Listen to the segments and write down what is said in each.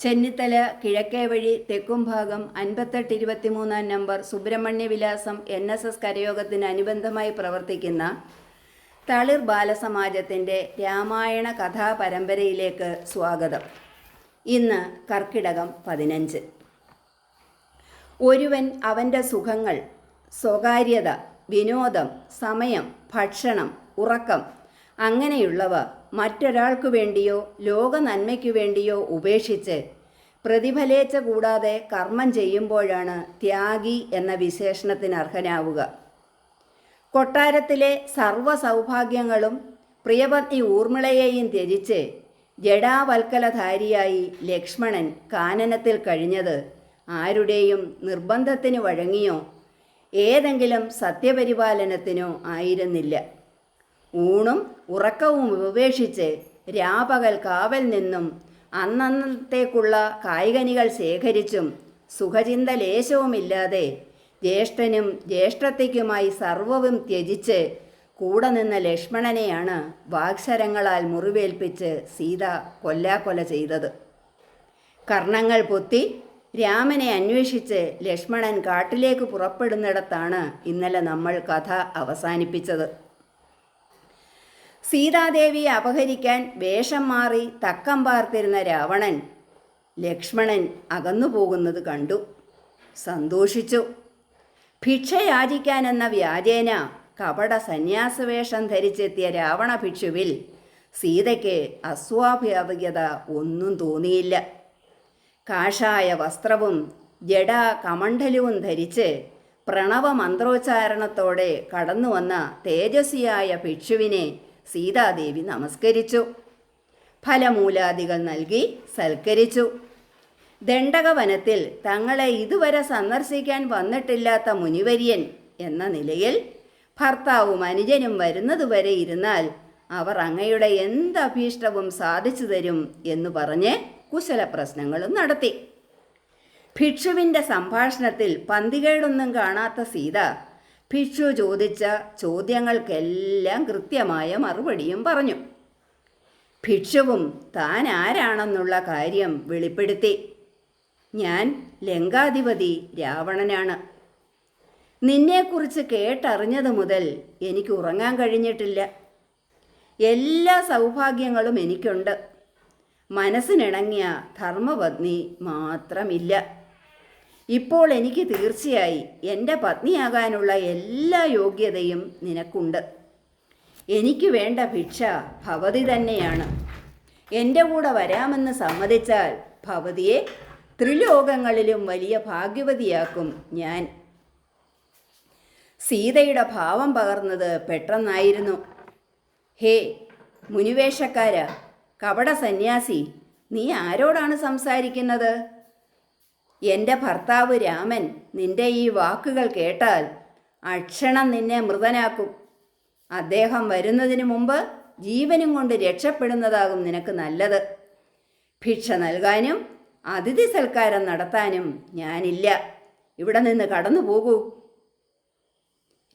ചെന്നിത്തല കിഴക്കേ വഴി തെക്കും ഭാഗം അൻപത്തെട്ട് ഇരുപത്തിമൂന്നാം നമ്പർ സുബ്രഹ്മണ്യ വിലാസം എൻ എസ് എസ് കരയോഗത്തിന് അനുബന്ധമായി പ്രവർത്തിക്കുന്ന തളിർ ബാലസമാജത്തിന്റെ രാമായണ കഥാപരമ്പരയിലേക്ക് സ്വാഗതം. ഇന്ന് കർക്കിടകം പതിനഞ്ച്. ഒരുവൻ അവന്റെ സുഖങ്ങൾ സ്വകാര്യത വിനോദം സമയം ഭക്ഷണം ഉറക്കം അങ്ങനെയുള്ളവ മറ്റൊരാൾക്കു വേണ്ടിയോ ലോക നന്മയ്ക്കു വേണ്ടിയോ ഉപേക്ഷിച്ച് പ്രതിഫലേച്ച കൂടാതെ കർമ്മം ചെയ്യുമ്പോഴാണ് ത്യാഗി എന്ന വിശേഷണത്തിന് അർഹനാവുക കൊട്ടാരത്തിലെ സർവ സൗഭാഗ്യങ്ങളും പ്രിയപത്നി ഊർമിളയെയും ത്യജിച്ച് ജഡാവൽക്കലധാരിയായി ലക്ഷ്മണൻ കാനനത്തിൽ കഴിഞ്ഞത് ആരുടെയും നിർബന്ധത്തിന് വഴങ്ങിയോ ഏതെങ്കിലും സത്യപരിപാലനത്തിനോ ആയിരുന്നില്ല. ഊണും ഉറക്കവും ഉപേക്ഷിച്ച് രാപകൽ കാവൽ നിന്നും അന്നന്നത്തേക്കുള്ള കായികനികൾ ശേഖരിച്ചും സുഖചിന്ത ലേശവുമില്ലാതെ ജ്യേഷ്ഠനും ജ്യേഷ്ഠത്തിക്കുമായി സർവവും ത്യജിച്ച് കൂടെ നിന്ന ലക്ഷ്മണനെയാണ് വാക്സരങ്ങളാൽ മുറിവേൽപ്പിച്ച് സീത കൊല്ലാക്കൊല ചെയ്തത്. കർണങ്ങൾ പൊത്തി രാമനെ അന്വേഷിച്ച് ലക്ഷ്മണൻ കാട്ടിലേക്ക് പുറപ്പെടുന്നിടത്താണ് ഇന്നലെ നമ്മൾ കഥ അവസാനിപ്പിച്ചത്. സീതാദേവിയെ അപഹരിക്കാൻ വേഷം മാറി തക്കം പാർത്തിരുന്ന രാവണൻ ലക്ഷ്മണൻ അകന്നു പോകുന്നത് കണ്ടു. സന്തോഷിച്ചു. ഭിക്ഷ യാചിക്കാനെന്ന വ്യാജേന കപട സന്യാസവേഷം ധരിച്ചെത്തിയ രാവണ ഭിക്ഷുവിൽ സീതയ്ക്ക് അസ്വാഭാവികത ഒന്നും തോന്നിയില്ല. കാഷായ വസ്ത്രവും ജഡ കമണ്ഡലവും ധരിച്ച് പ്രണവമന്ത്രോച്ചാരണത്തോടെ കടന്നു വന്ന തേജസ്വിയായ ഭിക്ഷുവിനെ സീതാദേവി നമസ്കരിച്ചു. ഫലമൂലാദികൾ നൽകി സൽക്കരിച്ചു. ദണ്ഡകവനത്തിൽ തങ്ങളെ ഇതുവരെ സന്ദർശിക്കാൻ വന്നിട്ടില്ലാത്ത മുനിവര്യൻ എന്ന നിലയിൽ ഭർത്താവും അനുജനും വരുന്നതുവരെ ഇരുന്നാൽ അവർ അങ്ങയുടെ എന്ത് അഭീഷ്ടവും സാധിച്ചു തരും എന്ന് പറഞ്ഞ് കുശല പ്രശ്നങ്ങളും നടത്തി. ഭിക്ഷുവിന്റെ സംഭാഷണത്തിൽ പന്തികേടൊന്നും കാണാത്ത സീത ഭിക്ഷു ചോദിച്ച ചോദ്യങ്ങൾക്കെല്ലാം കൃത്യമായ മറുപടിയും പറഞ്ഞു. ഭിക്ഷുവും താൻ ആരാണെന്നുള്ള കാര്യം വെളിപ്പെടുത്തി. ഞാൻ ലങ്കാധിപതി രാവണനാണ്. നിന്നെക്കുറിച്ച് കേട്ടറിഞ്ഞത് മുതൽ എനിക്ക് ഉറങ്ങാൻ കഴിഞ്ഞിട്ടില്ല. എല്ലാ സൗഭാഗ്യങ്ങളും എനിക്കുണ്ട്. മനസ്സിനിണങ്ങിയ ധർമ്മപത്നി മാത്രമില്ല. ഇപ്പോൾ എനിക്ക് തീർച്ചയായി എന്റെ പത്നിയാകാനുള്ള എല്ലാ യോഗ്യതയും നിനക്കുണ്ട്. എനിക്ക് വേണ്ട ഭിക്ഷ ഭവതി തന്നെയാണ്. എന്റെ കൂടെ വരാമെന്ന് സമ്മതിച്ചാൽ ഭവതിയെ ത്രിലോകങ്ങളിലും വലിയ ഭാഗ്യവതിയാക്കും ഞാൻ. സീതയുടെ ഭാവം പകർന്നത് പെട്ടെന്നായിരുന്നു. ഹേ മുനിവേഷക്കാര കപട സന്യാസി നീ ആരോടാണ് സംസാരിക്കുന്നത്? എന്റെ ഭർത്താവ് രാമൻ നിന്റെ ഈ വാക്കുകൾ കേട്ടാൽ അക്ഷണം നിന്നെ മൃതനാക്കും. അദ്ദേഹം വരുന്നതിന് മുമ്പ് ജീവനും കൊണ്ട് രക്ഷപ്പെടുന്നതാകും നിനക്ക് നല്ലത്. ഭിക്ഷ നൽകാനും അതിഥി സൽക്കാരം നടത്താനും ഞാനില്ല. ഇവിടെ നിന്ന് കടന്നു പോകൂ.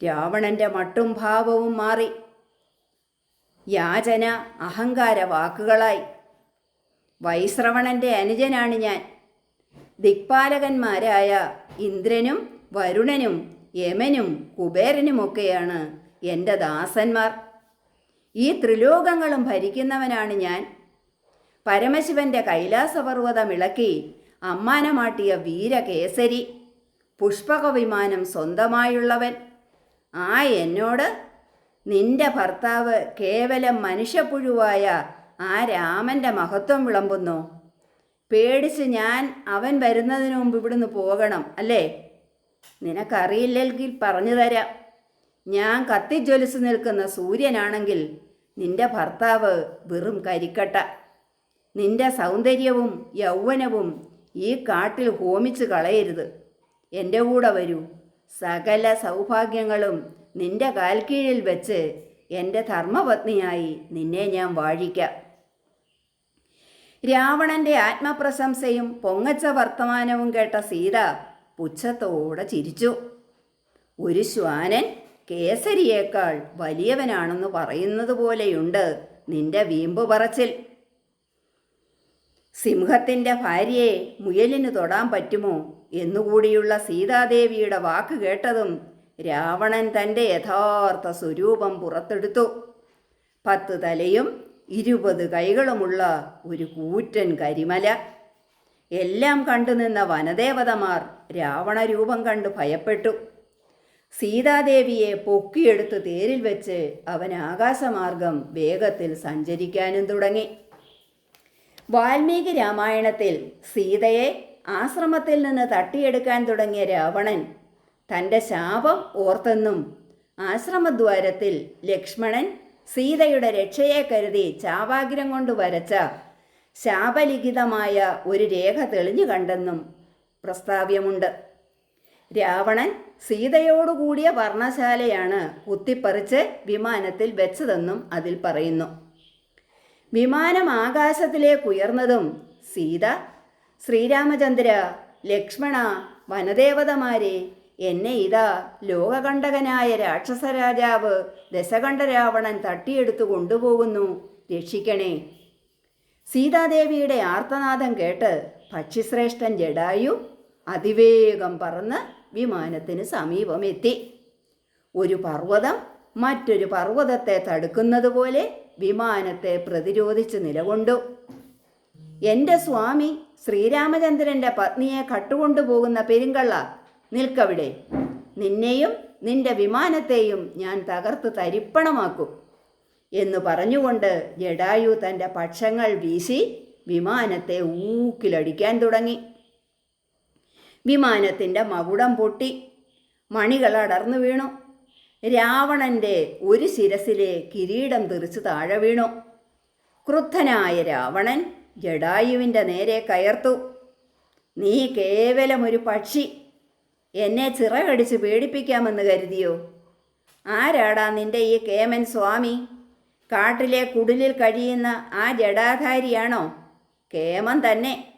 രാവണന്റെ മട്ടും ഭാവവും മാറി. യാചന അഹങ്കാര വാക്കുകളായി. വൈശ്രവണന്റെ അനുജനാണ് ഞാൻ. ദിക്പാലകന്മാരായ ഇന്ദ്രനും വരുണനും യമനും കുബേരനുമൊക്കെയാണ് എന്റെ ദാസന്മാർ. ഈ ത്രിലോകങ്ങളും ഭരിക്കുന്നവനാണ് ഞാൻ. പരമശിവന്റെ കൈലാസപർവതം ഇളക്കി അമ്മാനമാട്ടിയ വീരകേസരി പുഷ്പകവിമാനം സ്വന്തമായുള്ളവൻ. ആ എന്നോട് നിന്റെ ഭർത്താവ് കേവലം മനുഷ്യപ്പുഴുവായ ആ രാമന്റെ മഹത്വം വിളമ്പുന്നു. പേടിച്ച് ഞാൻ അവൻ വരുന്നതിന് മുമ്പ് ഇവിടുന്ന് പോകണം അല്ലേ? നിനക്കറിയില്ലെങ്കിൽ പറഞ്ഞു തരാം. ഞാൻ കത്തിജ്വലിച്ച് നിൽക്കുന്ന സൂര്യനാണെങ്കിൽ നിന്റെ ഭർത്താവ് വെറും കരിക്കട്ട. നിന്റെ സൗന്ദര്യവും യൗവനവും ഈ കാട്ടിൽ ഹോമിച്ച് കളയരുത്. എന്റെ കൂടെ വരൂ. സകല സൗഭാഗ്യങ്ങളും നിന്റെ കാൽക്കീഴിൽ വെച്ച് എന്റെ ധർമ്മപത്നിയായി നിന്നെ ഞാൻ വാഴിക്കാം. രാവണന്റെ ആത്മപ്രശംസയും പൊങ്ങച്ച വർത്തമാനവും കേട്ട സീത പുച്ഛത്തോടെ ചിരിച്ചു. ഒരു ശ്വാനൻ കേസരിയേക്കാൾ വലിയവനാണെന്ന് പറയുന്നത് പോലെയുണ്ട് നിന്റെ വീമ്പ് പറച്ചിൽ. സിംഹത്തിന്റെ ഭാര്യയെ മുയലിന് തൊടാൻ പറ്റുമോ എന്നുകൂടിയുള്ള സീതാദേവിയുടെ വാക്ക് കേട്ടതും രാവണൻ തന്റെ യഥാർത്ഥ സ്വരൂപം പുറത്തെടുത്തു. പത്ത് തലയും ഇരുപത് കൈകളുമുള്ള ഒരു കൂറ്റൻ കരിമല. എല്ലാം കണ്ടുനിന്ന വനദേവതമാർ രാവണരൂപം കണ്ട് ഭയപ്പെട്ടു. സീതാദേവിയെ പൊക്കിയെടുത്ത് തേരിൽ വെച്ച് അവൻ ആകാശമാർഗം വേഗത്തിൽ സഞ്ചരിക്കാനും തുടങ്ങി. വാൽമീകി രാമായണത്തിൽ സീതയെ ആശ്രമത്തിൽ നിന്ന് തട്ടിയെടുക്കാൻ തുടങ്ങിയ രാവണൻ തന്റെ ശാപം ഓർത്തെന്നും ആശ്രമദ്വാരത്തിൽ ലക്ഷ്മണൻ സീതയുടെ രക്ഷയെ കരുതി ചാവാഗ്രം കൊണ്ട് വരച്ച ശാപലിഖിതമായ ഒരു രേഖ തെളിഞ്ഞു കണ്ടെന്നും പ്രസ്താവ്യമുണ്ട്. രാവണൻ സീതയോടുകൂടിയ വർണശാലയാണ് കുത്തിപ്പറിച്ച് വിമാനത്തിൽ വെച്ചതെന്നും അതിൽ പറയുന്നു. വിമാനം ആകാശത്തിലേക്ക് ഉയർന്നതും സീത ശ്രീരാമചന്ദ്ര ലക്ഷ്മണ വനദേവതമാരെ എന്നെ ഇതാ ലോകകണ്ഠകനായ രാക്ഷസരാജാവ് ദശകണ്ഠ രാവണൻ തട്ടിയെടുത്തു കൊണ്ടുപോകുന്നു. രക്ഷിക്കണേ. സീതാദേവിയുടെ ആർത്തനാദം കേട്ട് പക്ഷിശ്രേഷ്ഠൻ ജഡായു അതിവേഗം പറന്ന് വിമാനത്തിന് സമീപമെത്തി. ഒരു പർവതം മറ്റൊരു പർവതത്തെ തടുക്കുന്നത് പോലെ വിമാനത്തെ പ്രതിരോധിച്ച് നിലകൊണ്ടു. എന്റെ സ്വാമി ശ്രീരാമചന്ദ്രന്റെ പത്നിയെ കട്ടുകൊണ്ടുപോകുന്ന പെരുങ്കള്ള നിൽക്കവിടെ. നിന്നെയും നിന്റെ വിമാനത്തെയും ഞാൻ തകർത്ത് തരിപ്പണമാക്കും. എന്ന് പറഞ്ഞുകൊണ്ട് ജഡായു തന്റെ പക്ഷങ്ങൾ വീശി വിമാനത്തെ ഊക്കിലടിക്കാൻ തുടങ്ങി. വിമാനത്തിന്റെ മകുടം പൊട്ടി. മണികൾ അടർന്നു വീണു. രാവണന്റെ ഒരു ശിരസിലെ കിരീടം തെറിച്ച് താഴെ വീണു. ക്രുദ്ധനായ രാവണൻ ജഡായുവിന്റെ നേരെ കയർത്തു. നീ കേവലം ഒരു പക്ഷി. എന്നെ ചിറകടിച്ച് പേടിപ്പിക്കാമെന്ന് കരുതിയോ? ആരാടാ നിന്റെ ഈ കേമൻ സ്വാമി? കാട്ടിലെ കുടിലിൽ കഴിയുന്ന ആ ജഡാധാരിയാണോ കേമൻ തന്നെ.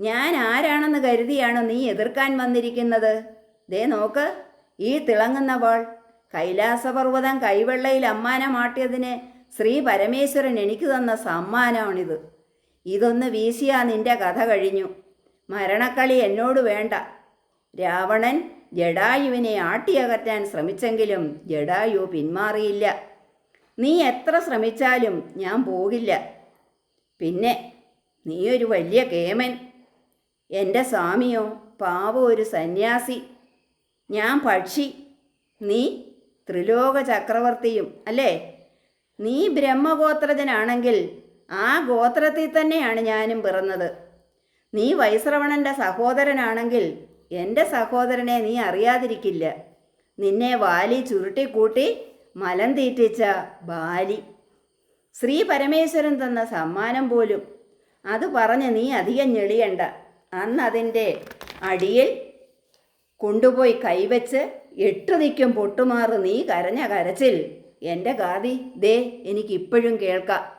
ഞാൻ ആരാണെന്ന് കരുതിയാണ് നീ എതിർക്കാൻ വന്നിരിക്കുന്നത്? ദേ നോക്ക് ഈ തിളങ്ങുന്ന വാൾ കൈലാസപർവതം കൈവെള്ളയിൽ അമ്മാനമാട്ടിയതിന് ശ്രീ പരമേശ്വരൻ എനിക്ക് തന്ന സമ്മാനമാണിത്. ഇതൊന്ന് വീശിയാ നിന്റെ കഥ കഴിഞ്ഞു. മരണക്കളി എന്നോട് വേണ്ട. രാവണൻ ജഡായുവിനെ ആട്ടിയകറ്റാൻ ശ്രമിച്ചെങ്കിലും ജഡായു പിന്മാറിയില്ല. നീ എത്ര ശ്രമിച്ചാലും ഞാൻ പോകില്ല. പിന്നെ നീ ഒരു വലിയ കേമൻ. എന്റെ സ്വാമിയോ പാവ ഒരു സന്യാസി. ഞാൻ പക്ഷി. നീ ത്രിലോക ചക്രവർത്തിയും അല്ലേ? നീ ബ്രഹ്മഗോത്രജനാണെങ്കിൽ ആ ഗോത്രത്തിൽ തന്നെയാണ് ഞാനും പിറന്നത്. നീ വൈശ്രവണന്റെ സഹോദരനാണെങ്കിൽ എന്റെ സഹോദരനെ നീ അറിയാതിരിക്കില്ല. നിന്നെ വാലി ചുരുട്ടിക്കൂട്ടി മലം തീറ്റിച്ച ബാലി. ശ്രീ പരമേശ്വരൻ തന്ന സമ്മാനം പോലും അത് പറഞ്ഞ് നീ അധികം ഞെളിയണ്ട. അന്നതിന്റെ അടിയിൽ കൊണ്ടുപോയി കൈവച്ച് എട്ടു നിൽക്കും പൊട്ടുമാറ് നീ കരഞ്ഞ കരച്ചിൽ. എന്റെ ഗാദി ദേ എനിക്കിപ്പോഴും കേൾക്കാം.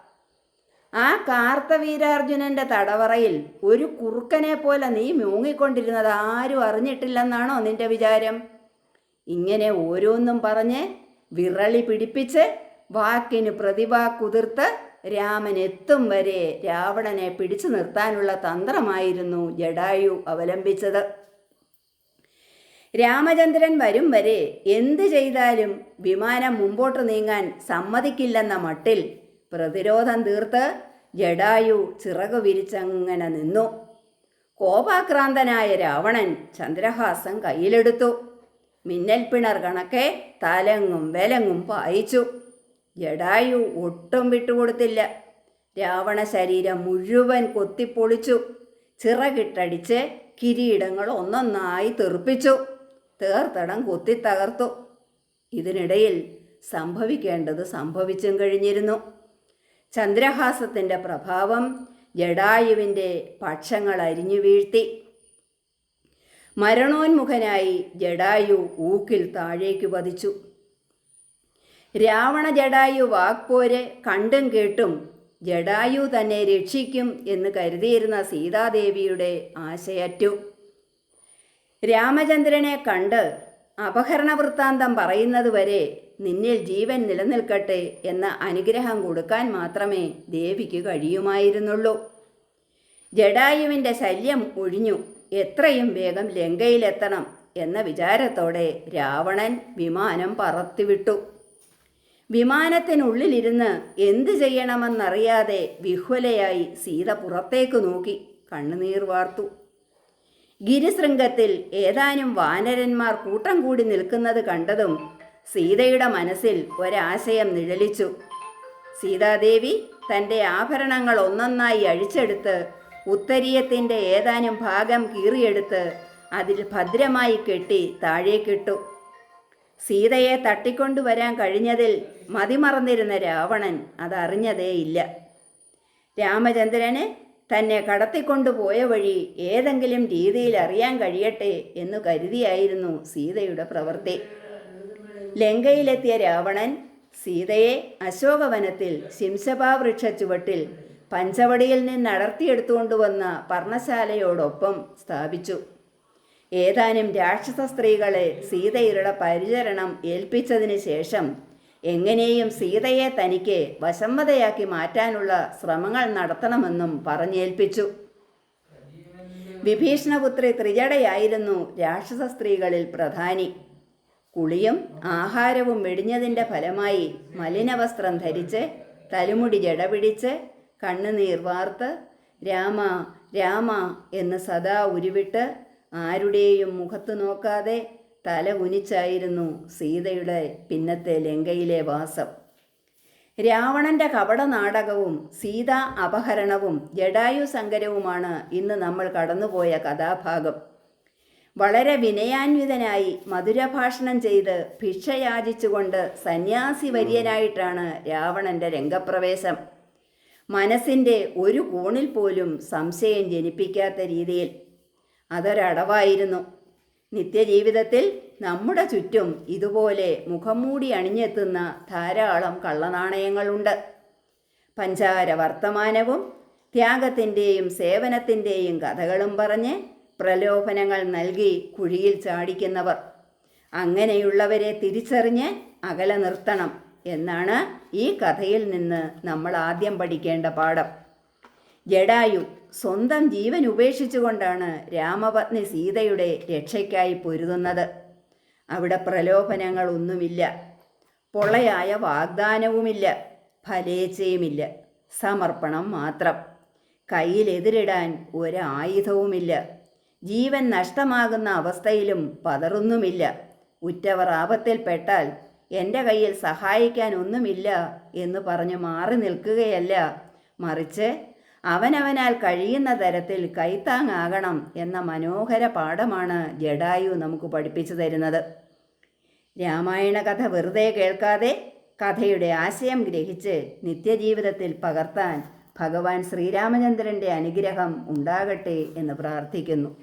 ആ കാർത്തവീരാർജുനന്റെ തടവറയിൽ ഒരു കുറുക്കനെ പോലെ നീ മൂങ്ങിക്കൊണ്ടിരുന്നത് ആരും അറിഞ്ഞിട്ടില്ലെന്നാണോ നിന്റെ വിചാരം? ഇങ്ങനെ ഓരോന്നും പറഞ്ഞ് വിറളി പിടിപ്പിച്ച് വാക്കിന് പ്രതിഭാക്കുതിർത്ത് രാമൻ എത്തും വരെ രാവണനെ പിടിച്ചു നിർത്താനുള്ള തന്ത്രമായിരുന്നു ജഡായു അവലംബിച്ചത്. രാമചന്ദ്രൻ വരും വരെ എന്ത് ചെയ്താലും വിമാനം മുമ്പോട്ട് നീങ്ങാൻ സമ്മതിക്കില്ലെന്ന മട്ടിൽ പ്രതിരോധം തീർത്ത് ജഡായു ചിറകു വിരിച്ചങ്ങനെ നിന്നു. കോപാക്രാന്തനായ രാവണൻ ചന്ദ്രഹാസം കയ്യിലെടുത്തു. മിന്നൽ പിണർ കണക്കെ തലങ്ങും വിലങ്ങും പായിച്ചു. ജഡായു ഒട്ടും വിട്ടുകൊടുത്തില്ല. രാവണ ശരീരം മുഴുവൻ കൊത്തിപ്പൊളിച്ചു. ചിറകിട്ടടിച്ച് കിരീടങ്ങൾ ഒന്നൊന്നായി തെറിപ്പിച്ചു. തേർത്തടം കൊത്തിത്തകർത്തു. ഇതിനിടയിൽ സംഭവിക്കേണ്ടത് സംഭവിച്ചും കഴിഞ്ഞിരുന്നു. ചന്ദ്രഹാസത്തിന്റെ പ്രഭാവം ജഡായുവിന്റെ പക്ഷങ്ങൾ അരിഞ്ഞു വീഴ്ത്തി. മരണോന്മുഖനായി ജഡായു ഊക്കിൽ താഴേക്ക് പതിച്ചു. രാവണ ജഡായു വാക്പോര് കണ്ടും കേട്ടും ജഡായു തന്നെ രക്ഷിക്കും എന്ന് കരുതിയിരുന്ന സീതാദേവിയുടെ ആശയറ്റു. രാമചന്ദ്രനെ കണ്ട് അപഹരണ വൃത്താന്തം പറയുന്നതുവരെ നിന്നിൽ ജീവൻ നിലനിൽക്കട്ടെ എന്ന അനുഗ്രഹം കൊടുക്കാൻ മാത്രമേ ദേവിക്ക് കഴിയുമായിരുന്നുള്ളൂ. ജഡായുവിന്റെ ശല്യം ഒഴിഞ്ഞു. എത്രയും വേഗം ലങ്കയിലെത്തണം എന്ന വിചാരത്തോടെ രാവണൻ വിമാനം പറത്തിവിട്ടു. വിമാനത്തിനുള്ളിലിരുന്ന് എന്തു ചെയ്യണമെന്നറിയാതെ വിഹ്വലയായി സീത പുറത്തേക്ക് നോക്കി കണ്ണുനീർ വാർത്തു. ഗിരിശൃംഗത്തിൽ ഏതാനും വാനരന്മാർ കൂട്ടം കൂടി നിൽക്കുന്നത് കണ്ടതും സീതയുടെ മനസ്സിൽ ഒരാശയം നിഴലിച്ചു. സീതാദേവി തന്റെ ആഭരണങ്ങൾ ഒന്നൊന്നായി അഴിച്ചെടുത്ത് ഉത്തരീയത്തിന്റെ ഏതാനും ഭാഗം കീറിയെടുത്ത് അതിൽ ഭദ്രമായി കെട്ടി താഴേക്കിട്ടു. സീതയെ തട്ടിക്കൊണ്ടുവരാൻ കഴിഞ്ഞതിൽ മതിമറന്നിരുന്ന രാവണൻ അതറിഞ്ഞതേയില്ല. രാമചന്ദ്രന് തന്നെ കടത്തിക്കൊണ്ടുപോയ വഴി ഏതെങ്കിലും രീതിയിൽ അറിയാൻ കഴിയട്ടെ എന്നു കരുതിയായിരുന്നു സീതയുടെ പ്രവൃത്തി. ലങ്കയിലെത്തിയ രാവണൻ സീതയെ അശോകവനത്തിൽ ശിംശപാവൃക്ഷ ചുവട്ടിൽ പഞ്ചവടിയിൽ നിന്ന് അടർത്തിയെടുത്തുകൊണ്ടുവന്ന പർണശാലയോടൊപ്പം സ്ഥാപിച്ചു. ഏതാനും രാക്ഷസ സ്ത്രീകളെ സീതയുടെ പരിചരണം ഏൽപ്പിച്ചതിന് ശേഷം എങ്ങനെയും സീതയെ തനിക്ക് വശമ്മതയാക്കി മാറ്റാനുള്ള ശ്രമങ്ങൾ നടത്തണമെന്നും പറഞ്ഞേൽപ്പിച്ചു. വിഭീഷണപുത്രി ത്രിജടയായിരുന്നു രാക്ഷസ സ്ത്രീകളിൽ പ്രധാനി. കുളിയും ആഹാരവും വെടിഞ്ഞതിന്റെ ഫലമായി മലിനവസ്ത്രം ധരിച്ച് തലമുടി ജടപിടിച്ച് കണ്ണുനീർ വാർത്ത് രാമ രാമ എന്ന് സദാ ഉരുവിട്ട് ആരുടെയും മുഖത്തു നോക്കാതെ തല കുനിച്ചായിരുന്നു സീതയുടെ പിന്നത്തെ ലങ്കയിലെ വാസം. രാവണന്റെ കപട നാടകവും സീതാ അപഹരണവും ജഡായു സങ്കരവുമാണ് ഇന്ന് നമ്മൾ കടന്നുപോയ കഥാഭാഗം. വളരെ വിനയാന്വിതനായി മധുരഭാഷണം ചെയ്ത് ഭിക്ഷയാചിച്ചുകൊണ്ട് സന്യാസി വര്യനായിട്ടാണ് രാവണന്റെ രംഗപ്രവേശം. മനസ്സിന്റെ ഒരു കോണിൽ പോലും സംശയം ജനിപ്പിക്കാത്ത രീതിയിൽ അതൊരടവായിരുന്നു. നിത്യജീവിതത്തിൽ നമ്മുടെ ചുറ്റും ഇതുപോലെ മുഖംമൂടി അണിഞ്ഞെത്തുന്ന ധാരാളം കള്ളനാണയങ്ങളുണ്ട്. പഞ്ചാര വർത്തമാനവും ത്യാഗത്തിന്റെയും സേവനത്തിന്റെയും കഥകളും പറഞ്ഞ് പ്രലോഭനങ്ങൾ നൽകി കുഴിയിൽ ചാടിക്കുന്നവർ. അങ്ങനെയുള്ളവരെ തിരിച്ചറിഞ്ഞ് അകലെ നിർത്തണം എന്നാണ് ഈ കഥയിൽ നിന്ന് നമ്മൾ ആദ്യം പഠിക്കേണ്ട പാഠം. ജഡായു സ്വന്തം ജീവൻ ഉപേക്ഷിച്ചുകൊണ്ടാണ് രാമപത്നി സീതയുടെ രക്ഷയ്ക്കായി പൊരുതുന്നത്. അവിടെ പ്രലോഭനങ്ങളൊന്നുമില്ല പൊള്ളയായ വാഗ്ദാനവുമില്ല. ഫലേച്ഛയുമില്ല. സമർപ്പണം മാത്രം. കയ്യിലെതിരിടാൻ ഒരായുധവുമില്ല. ജീവൻ നഷ്ടമാകുന്ന അവസ്ഥയിലും പതറുന്നുമില്ല. ഉറ്റവർ ആപത്തിൽപ്പെട്ടാൽ എന്റെ കയ്യിൽ സഹായിക്കാൻ ഒന്നുമില്ല എന്ന് പറഞ്ഞു മാറി നിൽക്കുകയല്ല. മറിച്ച് അവനവനാൽ കഴിയുന്ന തരത്തിൽ കൈത്താങ്ങാകണം എന്ന മനോഹര പാഠമാണ് ജഡായു നമുക്ക് പഠിപ്പിച്ചു തരുന്നത്. രാമായണ കഥ വെറുതെ കേൾക്കാതെ കഥയുടെ ആശയം ഗ്രഹിച്ച് നിത്യജീവിതത്തിൽ പകർത്താൻ ഭഗവാൻ ശ്രീരാമചന്ദ്രന്റെ അനുഗ്രഹം ഉണ്ടാകട്ടെ എന്ന് പ്രാർത്ഥിക്കുന്നു.